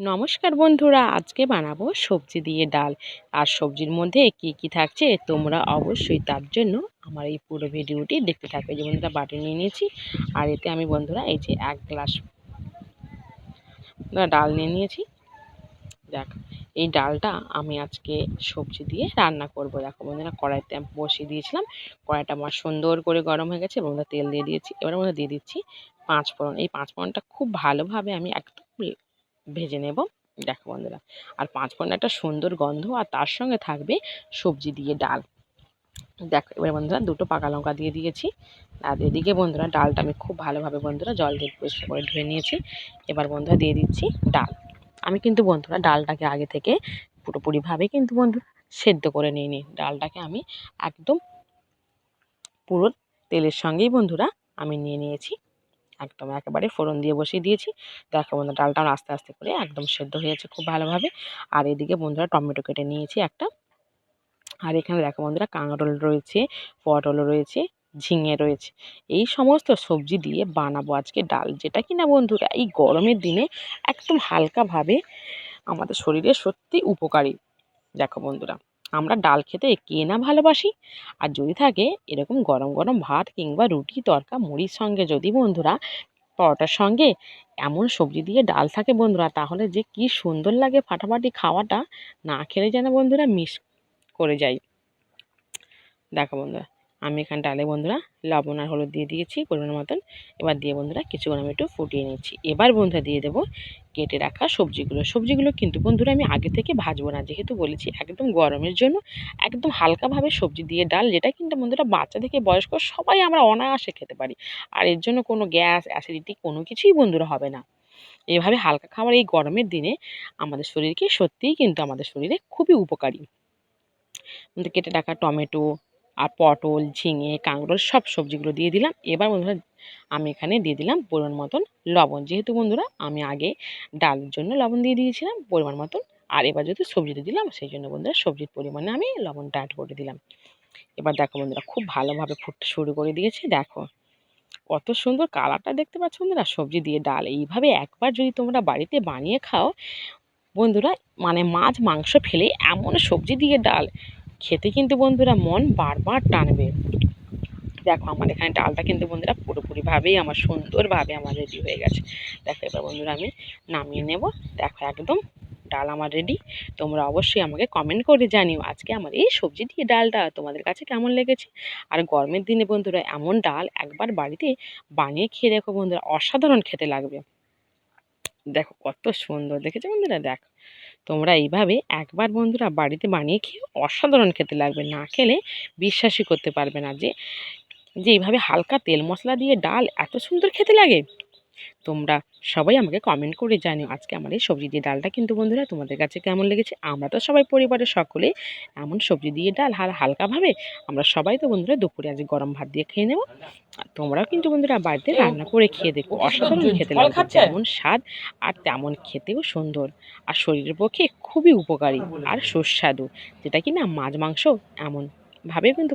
নমস্কার বন্ধুরা, আজকে বানাবো সবজি দিয়ে ডাল। আর সবজির মধ্যে কি কি থাকছে তোমরা অবশ্যই তার জন্য আমার এই পুরো ভিডিওটি দেখতে থাকবে। যে বন্ধুরা, বাটি নিয়ে নিয়েছি। আর এতে আমি বন্ধুরা, এই যে এক গ্লাস ডাল নিয়ে নিয়েছি। দেখ এই ডালটা আমি আজকে সবজি দিয়ে রান্না করব। দেখো বন্ধুরা, কড়াইতে বসিয়ে দিয়েছিলাম। কড়াইটা আমার সুন্দর করে গরম হয়ে গেছে। বন্ধুরা, তেল দিয়ে দিয়েছি। এবার মধ্যে দিয়ে দিচ্ছি পাঁচ ফোড়ন এই পাঁচ ফোড়নটা খুব ভালোভাবে আমি একদম ভেজে নেব। দেখো বন্ধুরা, আর পাঁচ ফোড়ন একটা সুন্দর গন্ধ আর তার সঙ্গে থাকবে সবজি দিয়ে ডাল। দেখো, এবার বন্ধুরা দুটো পাকা লঙ্কা দিয়ে দিয়েছি। আর এদিকে বন্ধুরা ডালটা আমি খুব ভালোভাবে বন্ধুরা জল দিয়ে পরিষ্কার করে ধুয়ে নিয়েছি। এবার বন্ধুরা দিয়ে দিচ্ছি ডাল। আমি কিন্তু বন্ধুরা ডালটাকে আগে থেকে পুরোপুরিভাবে কিন্তু বন্ধুরা সেদ্ধ করে নিইনি। ডালটাকে আমি একদম পুরো তেলের সঙ্গেই বন্ধুরা আমি নিয়ে নিয়েছি। একদম একেবারে ফোড়ন দিয়ে বসিয়ে দিয়েছি। দেখো বন্ধুরা, ডালটা আস্তে আস্তে করে একদম সেদ্ধ হয়েছে খুব ভালোভাবে। আর এদিকে বন্ধুরা টমেটো কেটে নিয়েছি একটা। আর এখানে দেখো বন্ধুরা, কাঁকরোল রয়েছে, পটল রয়েছে, ঝিঙে রয়েছে। এই সমস্ত সবজি দিয়ে বানাবো আজকে ডাল। যেটা কিনা বন্ধুরা, এই গরমের দিনে একদম হালকাভাবে আমাদের শরীরে সত্যি উপকারী। দেখো বন্ধুরা। আমরা ডাল খেতে কে না ভালোবাসি? আর যদি থাকে, এরকম গরম গরম ভাত কিংবা রুটি, তরকা, মুড়ির সঙ্গে যদি বন্ধুরা পরোটার সঙ্গে এমন সবজি দিয়ে ডাল থাকে বন্ধুরা, তাহলে যে কি সুন্দর লাগে ফাটাফাটি খাওয়াটা, না খেলে যেন বন্ধুরা মিস করে যাই দেখো বন্ধুরা আমি এখানে ডালে বন্ধুরা লবণ আর হলুদ দিয়ে দিয়েছি পরিমাণ মতন। এবার দিয়ে বন্ধুরা কিছুক্ষণ আমি একটু ফুটিয়ে নিচ্ছি। এবার বন্ধুরা দিয়ে দেবো কেটে রাখা সবজিগুলো। সবজিগুলো কিন্তু বন্ধুরা আমি আগে থেকে ভাজবো না, যেহেতু বলেছি একদম গরমের জন্য একদম হালকাভাবে সবজি দিয়ে ডাল, যেটা কিন্তু বন্ধুরা বাচ্চা থেকে বয়স্ক সবাই আমরা অনায়াসে খেতে পারি। আর এর জন্য কোনো গ্যাস, অ্যাসিডিটি কোনো কিছুই বন্ধুরা হবে না। এভাবে হালকা খাবার এই গরমের দিনে আমাদের শরীরকে সত্যিই কিন্তু আমাদের শরীরে খুবই উপকারী। কেটে রাখা টমেটো আর পটল, ঝিঙে, কাঁকরোল সব সবজিগুলো দিয়ে দিলাম। এবার বন্ধুরা আমি এখানে দিয়ে দিলাম পরিমাণ মতন লবণ। যেহেতু বন্ধুরা আমি আগে ডালের জন্য লবণ দিয়ে দিয়েছিলাম পরিমাণ মতন। আর এবার যেহেতু সবজিতে দিলাম, সেই জন্য বন্ধুরা সবজির পরিমাণে আমি লবণটা অ্যাড করে দিলাম। এবার দেখো বন্ধুরা খুব ভালোভাবে ফুটতে শুরু করে দিয়েছে, দেখো। কত সুন্দর কালারটা দেখতে পাচ্ছ বন্ধুরা? সবজি দিয়ে ডাল। এইভাবে একবার যদি তোমরা বাড়িতে বানিয়ে খাও, বন্ধুরা মানে মাছ, মাংস ফেলে এমন সবজি দিয়ে ডাল খেতে কিন্তু বন্ধুরা মন বারবার টানবে। দেখো আমার এখানে ডালটা কিন্তু বন্ধুরা পুরোপুরিভাবেই আমার সুন্দরভাবে আমার রেডি হয়ে গেছে। দেখো এবার বন্ধুরা আমি নামিয়ে নেব। দেখো একদম ডাল আমার রেডি তোমরা অবশ্যই আমাকে কমেন্ট করে জানিও আজকে আমার এই সবজি দিয়ে ডালটা তোমাদের কাছে কেমন লেগেছে? আর গরমের দিনে বন্ধুরা এমন ডাল একবার বাড়িতে বানিয়ে খেয়ে দেখো বন্ধুরা, অসাধারণ খেতে লাগবে। দেখো কত সুন্দর দেখেছ বন্ধুরা? দেখো, তোমরা এইভাবে একবার বন্ধুরা বাড়িতে বানিয়ে খেয়ে অসাধারণ খেতে লাগবে। না খেলে বিশ্বাসই করতে পারবে না যে যে এইভাবে হালকা তেল মশলা দিয়ে ডাল এত সুন্দর খেতে লাগে। তোমরা সবাই আমাকে কমেন্ট করে জানিও আজকে আমার এই সবজি দিয়ে ডালটা কিন্তু বন্ধুরা তোমাদের কাছে কেমন লেগেছে? আমরা তো সবাই পরিবারের সকলে এমন সবজি দিয়ে ডাল হাল হালকাভাবে আমরা সবাই তো বন্ধুরা দুপুরে আজকে গরম ভাত দিয়ে খেয়ে নেব। তোমরাও কিন্তু বন্ধুরা বাড়িতে রান্না করে খেয়ে দেখো। অসাধারণ খেতে লাগবে যেমন স্বাদ আর তেমন খেতেও সুন্দর। আর শরীরের পক্ষে খুবই উপকারী আর সুস্বাদু যেটা কি না মাছ মাংস এমনভাবে কিন্তু